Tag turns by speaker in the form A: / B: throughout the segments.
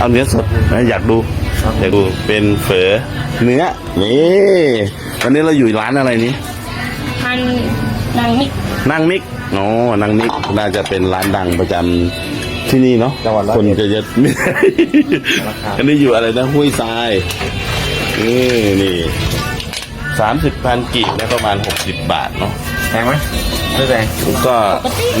A: เอาเนื้อสดนะอยากดูอยากดูเป็นเฝอเนื้อนี่วันนี้เราอยู่ร้านอะไรนี้
B: มันนางมิก
A: นางมิกอ๋อนางมิกน่าจะเป็นร้านดังประจำที่นี่เนาะ
C: จังหวัดร้อย
A: คน
C: เอ็ด
A: จะเยอะไม่ใช่อันนี้อยู่อะไรนะห้วยทรายนี่นี่ สามสิบพันกีบได้ประมาณหกสิบบาทเนาะ
C: แพงไหมไม่แพง
A: ก็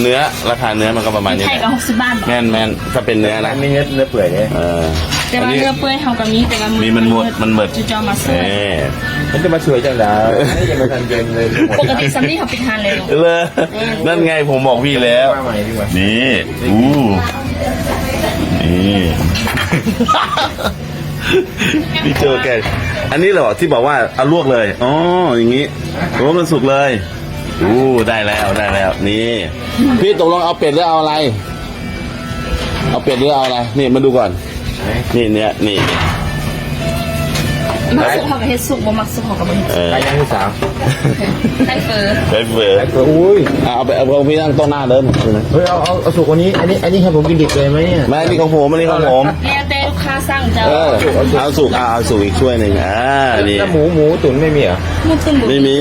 A: เนื้อราคาเนื้อมันก็ประมาณนี้
B: ไทย
A: แห
B: กับ
A: ละ
B: หกสิบบาท
A: แม่นแม่นถ้าเป็นเนื้อนะ
C: อันนี้เนื้อเนื้อเปื่อยเนี่ย
A: เออ
B: แต่
A: อัน
B: ว่า
A: นี้
B: เนื้อเปื่อยเขากับมีแต่ว่า
A: มีมันหมดมันหมด
B: จะจอมา
A: เอ
B: เสิร์ฟ
A: อ
C: มันจะมาช่วยจังเลยไม่ยังไม่ทันเย็นเลยหมด
B: ปกติซัมนี่เขาปิดทานเลย
A: เลยนั่นไงผมบอกพี่แล้ว
C: มาใหม่ดีกว่า
A: นี่อู้นี่ พี่โจแกอันนี้เหรอที่บอกว่าเอาลวกเลยอ๋ออย่างนี้โอ้มันสุกเลยอู้ได้แล้วได้แล้วนี่ พี่ตกลงเอาเป็ดหรือเอาอะไร เอาเป็ดหรือเอาอะไรนี่มาดูก่อน นี่เนี่ยนี่
B: มักสุกเขากับเฮ็ดสุกบ่มักสุกเขากับบ่เฮ็ด
A: เออ
C: ไปยังที่สาว
B: ไทยเฟอร์
A: ไปเฟือ
C: ไอ้ตัวอุ้ย
A: เอาไปเอาเอาพี่นั่งโต้นหน้าเดิน
C: เฮ้ยเอาเอาเอาสุกวันนี้อันนี้อันนี้ให้ผมกินดิบเลยไหมเนี่ย
A: ไม่นี่ของผมอันนี้ของผม
B: แล้วแต่ ลูกค้าสั่งจะ
A: เออเอาสุกเอาเอาสุกอีกช่วยหนึ่งอ่านี่
C: แล้วหมูหมูตุ๋นไม่มีเหรอ
B: มุตึ้งบ่
A: ไม่มี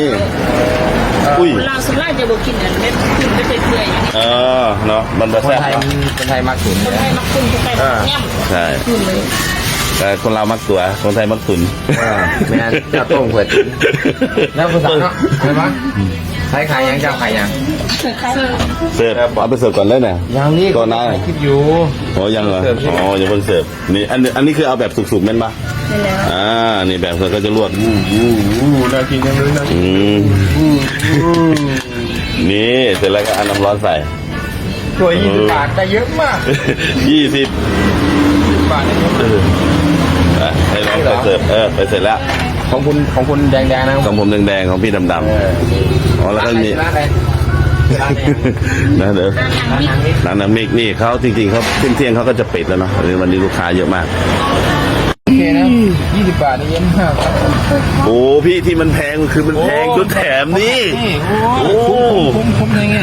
A: อุ้ย
B: เราสุดท้ายจะบ่กินอันเม็ดขึ้นไม่เปื่อยๆอย่างนี้
A: เออเนาะมันจะ
C: คน
A: แซ่บ
C: ไทย
A: เนอะ
C: คนไทยมักตุ๋น
B: คนไทยมักขึ้นคนไทยมักแง่ม
A: ใช่
B: ขึ้นเลย
A: แต่คนเรามักตัวคนไทยมักตุน
C: อ่าไม่งั้นเจ้าต้มเผ็ดแล้วภาษาเนาะใช่ปะใครขายยังเจ้าขายยัง
B: เสิร์ฟค่ะ
A: เสิร์ฟเอาไปเสิร์ฟก่อนเลยเนี่ย
C: ยังนี่
A: ก่อนหน้า
C: คลิปอยู่
A: โอ้ยังเหรอ
C: เสิร์ฟใช่ไหม
A: อ๋อยังเพิ่งเสิร์ฟนี่อันนี้อันนี้คือเอาแบบสุกๆแม่นปะ
B: ได้แล้ว
A: อ่านี่แบบเสิร์ฟก็จะลวก
C: อู้อู้อู้น่ากินจังเลยนะ
A: อืม
C: อู้อู้
A: นี่เสร็จแล้วก็เอาน้ำร้อนใส่
C: ถ้วยยี่สิบบาทได้เยอะมาก
A: ยี่สิบ
C: บาทได้เยอะ
A: เอออะให้น้องไปเสิร์ฟเออไปเสร็จแล้ว
C: ของคุณของคุณแดงๆนะ
A: ของผมแดงๆของพี่ดำ
C: เออ
A: ๆอ๋อแล้วก็มี
C: ร้า นอะไรร้านอะไร
A: นะเดี๋ยว
B: นางมิก
A: ร้านน้ำมิกนี่เขาจริงๆเขาเที่ยงเที่ยงๆเขาก็จะปิดแล้วเนาะวันนี้ลูกค้าเยอะมาก
C: โอเคนะยี่สิบบาทนี่เย็นมาก
A: โอ้พี่ที่มันแพงคือมันแพงจนแถมนี่
C: โอ้คุ้มคุ้มยังไง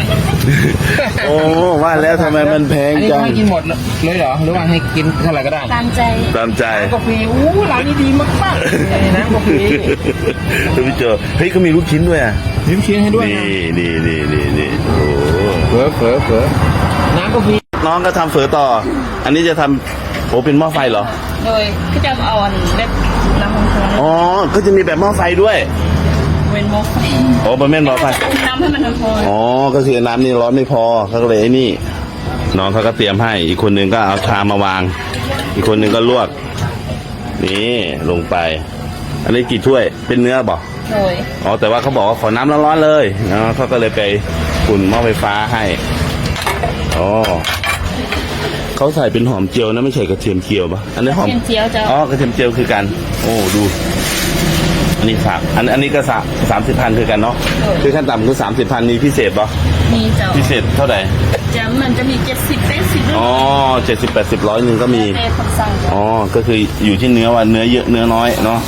A: โอ้ว่าแล้วทำไมมันแพง
C: อันนี้
A: จัง
C: ให้กินหมดเลยเหรอหรือว่าให้กินเท่าไหร่ก็ได้
B: ตามใจ
A: ตามใจ
C: กาแฟอู้ร้านนี้ดีมากมากๆน้ำกาแฟ
A: ดูพี่เจอเฮ้ยเขามีลูกชิ้นด้วยอะ
C: ยิ้มชิ้ให้ด้วยนะ
A: นี่นี่นี่นี่นี่โอ้
C: เฝอเฝอเฝอน้ำกาแฟ
A: น้องก็ทำเฝอต่อ อันนี้จะทำโอ้เป็นหม้อไฟเหรอ
B: โดยก็จะเอาอันแบบน้ำมันร้อน
A: อ๋อ ก็จะมีแบบหม้อไฟด้วย
B: เป็นหม้อไฟ
A: โอ้เป็นแม่นหม้อไฟ
B: น้ำให้มันร้อ
A: อ๋อ ก็คือน้ำนี่ร้อนไม่พอเขาก็เลยไอ้นี่ น้องเขาก็เตรียมให้ อีกคนนึงก็เอาชามมาวาง อีกคนนึงก็ลวก นี่ลงไป อันนี้กี่ถ้วย เป็นเนื้อบอก
B: โดย
A: อ๋อแต่ว่าเขาบอกว่าขอน้ำร้อนๆเลยอ๋อเขาก็เลยไปอุ่นหม้อไฟฟ้าให้อ๋อเขาใส่เป็นหอมเจียวนะไม่ใช่กระเทียมเจียวปะอันนี้หอม
B: เทียมเจียวจะ
A: อ๋อกระเทียมเจียวคือกัน โอ้ดู อันนี้สามอันอันนี้ก็สามสามสิบพันคือกันเนาะคือขั้นต่ำคือสามสิบพันมีพิเศษปะ
B: มีเจ้า
A: พิเศษเท่าไหร่
B: จะมันจะมีเจ็ดสิบแปดสิบ
A: อ๋อเจ็ดสิบแปดสิบร้อยหนึ่งก็มี
B: แต่คนสั่งจะ
A: อ๋อก็คืออยู่ที่เนื้อว่าเนื้อเยอะเนื้อน้อยเนาะ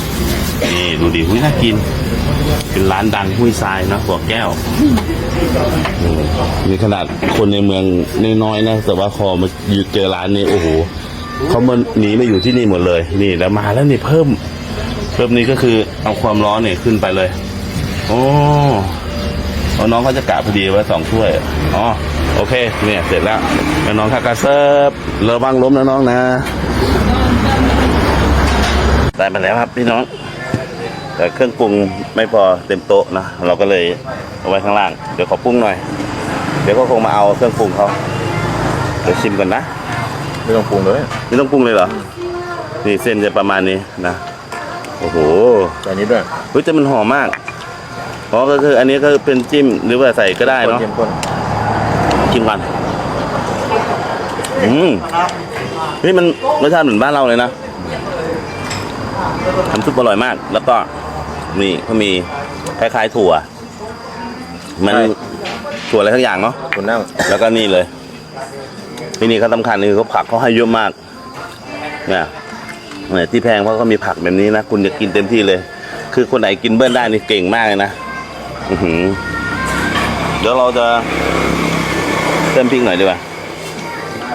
A: นี่ดูดิหุ้ยน่ากิน เป็นร้านดังหุ้ยทรายนะหัวแก้วมนี่ขนาดคนในเมืองน้อยๆนะ แต่ว่าพอมาอยู่เจอร้านนี้โอ้โหเขามันหนีมาอยู่ที่นี่หมดเลย นี่แล้วมาแล้วนี่เพิ่ม เพิ่มนี้ก็คือเอาความร้อนเนี่ยขึ้นไปเลย โอ้เอาน้องเขาจะกะพอดีไว้สองถ้วย อ๋อ โอเค เนี่ย เสร็จแล้วแล้วน้องทากาเซิร์ฟระวังล้มนะน้องนะ ได้มาแล้วครับพี่น้อง แต่เครื่องปรุงไม่พอเต็มโต๊ะนะเราก็เลยเอาไว้ข้างล่าง เดี๋ยวขอปรุงหน่อย เดี๋ยวก็คงมาเอาเครื่องปรุงเขาเดี๋ยวชิมก่อนนะ
C: ไม่ต้องปรุงเลย
A: ไม่ต้องปรุงเลยเหรอนี่เส้นจะประมาณนี้นะโอ้โห
C: ใส่นี้ด้วย
A: เฮ้ยแต่มันหอมมากอ๋อก็คืออันนี้ก็เป็นจิ้มหรือว่าใส่ก็ได้เนาะ
C: เข้มข้น
A: ชิมก่อนอืมนี่มันรสชาติเหมือนบ้านเราเลยนะทำซุปอร่อยมาก แล้วก็ นี่เขามีคล้ายๆถั่ว มันถั่วอะไรทั้งอย่างเนาะ
C: คนนั่ง
A: แล้วก็นี่เลย ที่นี่เขาสำคัญคือเขาผักเขาให้เยอะมากเนี่ยเนี่ยที่แพงเพราะเขามีผักแบบนี้นะ คุณจะกินเต็มที่เลย คือคนไหนกินเบิ้ลได้นี่เก่งมากเลยนะอือหือเดี๋ยวเราจะเติมพริกหน่อยดีกว่า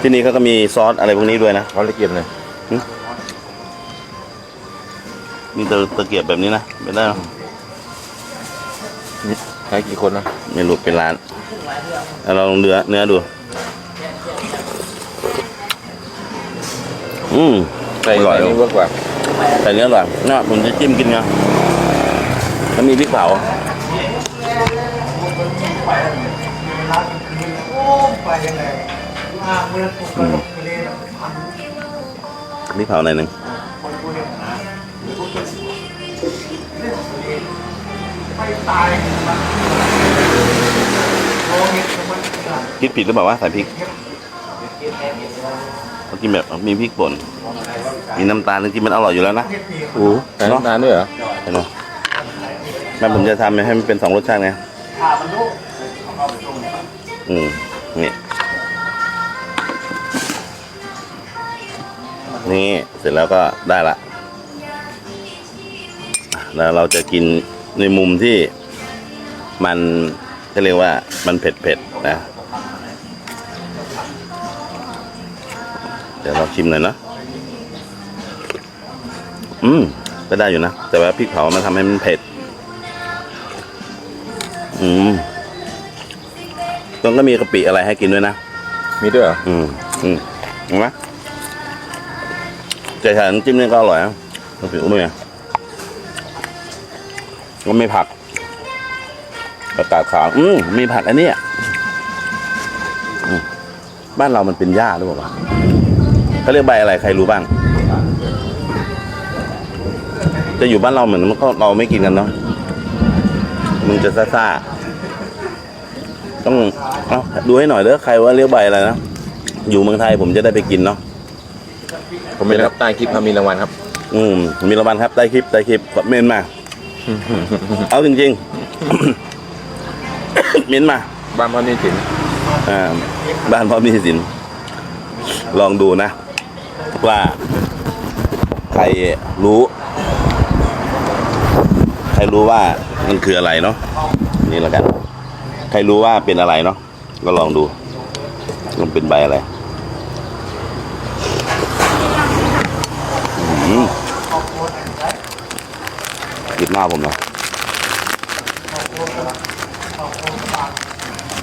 A: ที่นี่เขาก็มีซอสอะไรพวกนี้ด้วยนะ
C: เขาละเอียดเลย
A: หึมีตะตะเกียบแบบนี้นะไม่ได้หรอ
C: นี่ใช้กี่คนนะ
A: ไม่รู้เป็นร้านเอาเราลองเนื้อเนื้อดู อืม
C: ใส่
A: อร่อย
C: ใส่นี่เวิร์กกว่า
A: ใส่เนื้ออร่อยน่าผมจะจิ้มกินไงแล้วมีพริกเผาอืมพริกเผาหน่อยหนึ่ง คิดผิดหรือเปล่าว่าใส่พริกเขากินแบบมีพริกป่น มีน้ำตาลจริงๆมันอร่อยอยู่แล้วนะ
C: โอ้ใส่น้ำตาลด้วยเหรอ
A: เห็นไหมแม่ผมจะทำให้มันเป็นสองรสชาติไงอืมนี่นี่เสร็จแล้วก็ได้ละอะแล้วเราจะกิน ในมุมที่มันจะเรียกว่ามันเผ็ดๆนะ เดี๋ยวเราชิมหน่อยนะ อืม ก็ได้อยู่นะ แต่ว่าพริกเผามันทำให้มันเผ็ด อืมต้องก็มีกะปิอะไรให้กินด้วยนะ
C: มีด้วยเหรอ
A: อืม อืมเห็นไหมแต่ถ้าน้ำจิ้มนี่ก็อร่อยนะกะปิอุ้ยอะ ก็ไม่ผักประกาศขาวอืมมีผักอันเนี้ยอืมบ้านเรามันเป็นหญ้าหรือเปล่าวะเขาเรียกใบอะไรใครรู้บ้าง จะอยู่บ้านเราเหมือนมันก็เราไม่กินกันเนาะมันจะซ่าๆต้องเอาดูให้หน่อยเด้อใครว่าเรียกใบอะไรนะอยู่เมืองไทยผมจะได้ไปกินเนาะ
C: ผมเป็นรับใต้คลิปเขามีรางวัลครับ
A: อืมมีรางวัลครับใต้คลิปใต้คลิปกดเมนมา เอาจริงๆเมนมา
C: บ้านพ่อนี่สิน
A: อ่าบ้านพร้อมหนี่สิน ลองดูนะ ว่า ใครรู้ ใครรู้ว่ามันคืออะไรเนาะนี่แล้วกัน ใครรู้ว่าเป็นอะไรเนาะก็ลองดู มันเป็นใบอะไร หยิบหน้าผมนะ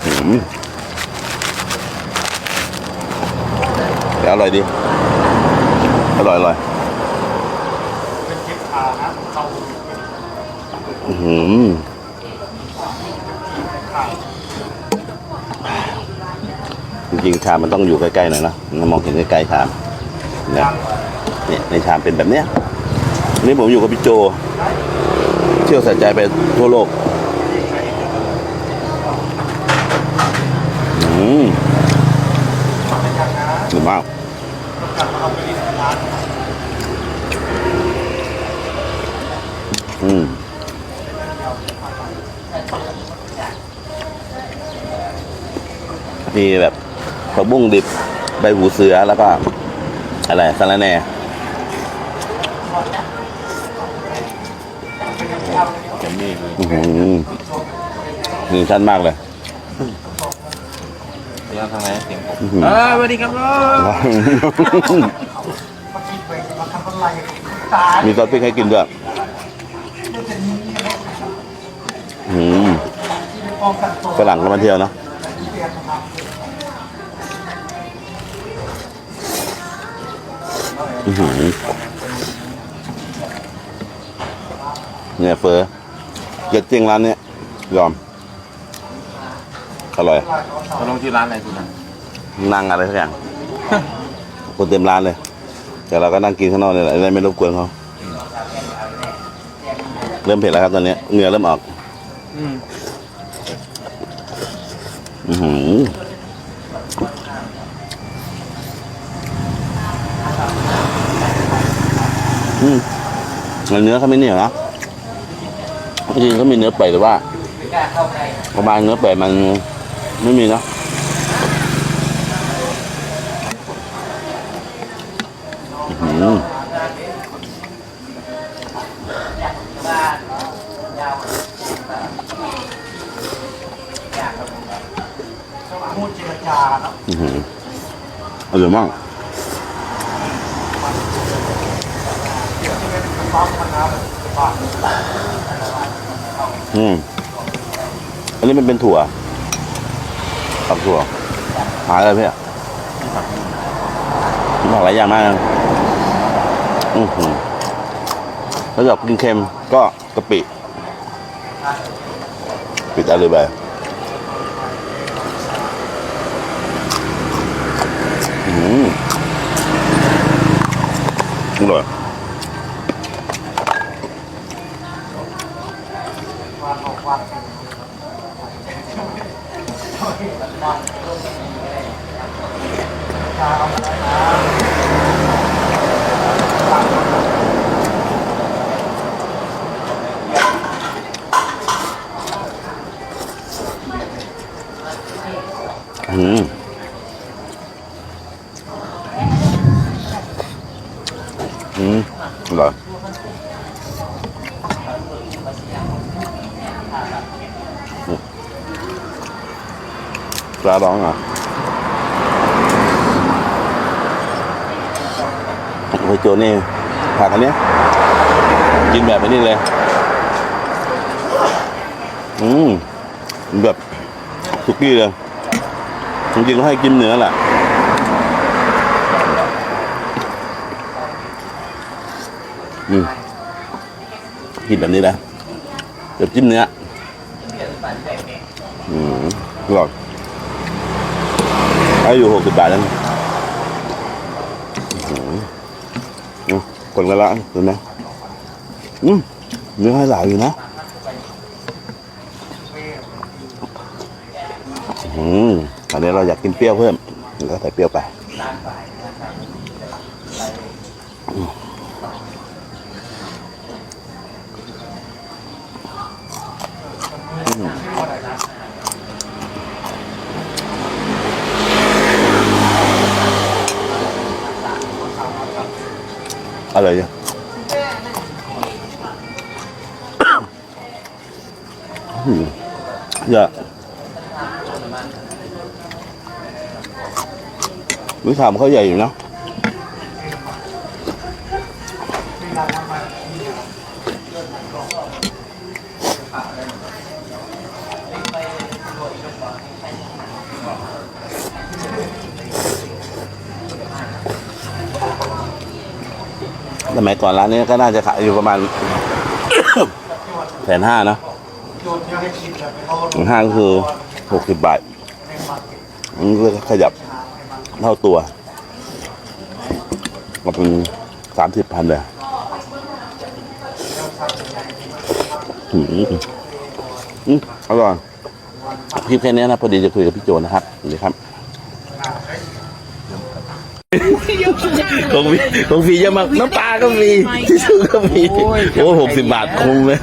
A: อืมแต่อร่อยดี อร่อยอร่อยอื้อหือจริงๆชามมันต้องอยู่ใกล้ๆหน่อยนะมันมองเห็นใกล้ๆชามนะเนี่ยในชามเป็นแบบเนี้ยนี่ผมอยู่กับพี่โจ ที่ยวใส่ใจไปทั่วโลกอืมดีมากอืมมีแบบผักบุ้งดิบใบหูเสือแล้วก็อะไรสาระแหน่
C: เจมมี่คือ
A: อื้อหือนี่ชั้นมากเลย
C: พยายามทางไหนเสียงผม
A: อื้อหือ
C: เออสวัสดีครับน้อง
A: มีซอสพริกให้กินด้วยอืมฝรั่งก็มาเที่ยวเนาะอื้อหือเนี่ยเฟอ ร์เด็ดจริงร้านเนี้ยยอม อร่อย
C: เขาลงที่ร้านอะไรคุณนะ
A: นั่งอะไรสักอย่าง คนเต็มร้านเลย แต่เราก็นั่งกินข้างนอกนี่แหละได้ไม่รบกวนเขาเริ่มเผ็ดแล้วครับตอนนี้เหงื่อเริ่มออก อือหืออืมเนื้อเขาไม่เหนียวนะ จริงๆเขามีเนื้อเปื่อยแต่ว่าประมาณเนื้อเปื่อยมันไม่มีเนาะอื้อหืออื้อหืออร่อยมาก อืม อันนี้มันเป็นถั่วผักถั่ว หาอะไรพี่อะมีผักหลายอย่างมากอือหือถ้าอยากกินเค็มก็กะปิ ปิดอะไรไปอืมอร่อย อืมอืมอร่อยปลาร้องเหรอะโอ้ยโจนี่ผักอันเนี้ยกินแบบนี้เลย อืมแบบสุกี้เลย จริงๆก็ให้กินเนื้อแหละอืมกินแบบนี้นะเดี๋ยวจิ้มเนื้ออืมอร่อยให้อยู่หกสิบบาทนั่นคนละละเห็นไหมอืมเนื้อให้หลายอยู่นะ อื อันนี้เราอยากกินเปรี้ยวเพิ่มก็ใส่เปรี้ยวไปอืมอืมอะไรเนี่ยอืมเย วิสามเขาใหญ่อยู่เนาะสมัยก่อนร้านนี้ก็น่าจะขายอยู่ประมาณ แสนห้าเนอะห้าก็คือหกสิบบาทมันก็ขยับ เท่าตัวก็เป็นสามสิบพันเลยอืมอืมอร่อยคลิปแค่นี้นะพอดีจะคุยกับพี่โจนะครับสวัสดีครับคงมีคงมีเยอะมากน้ำปลาก็มีที่ชื่อก็มีโอ้หกสิบบาทคงเลย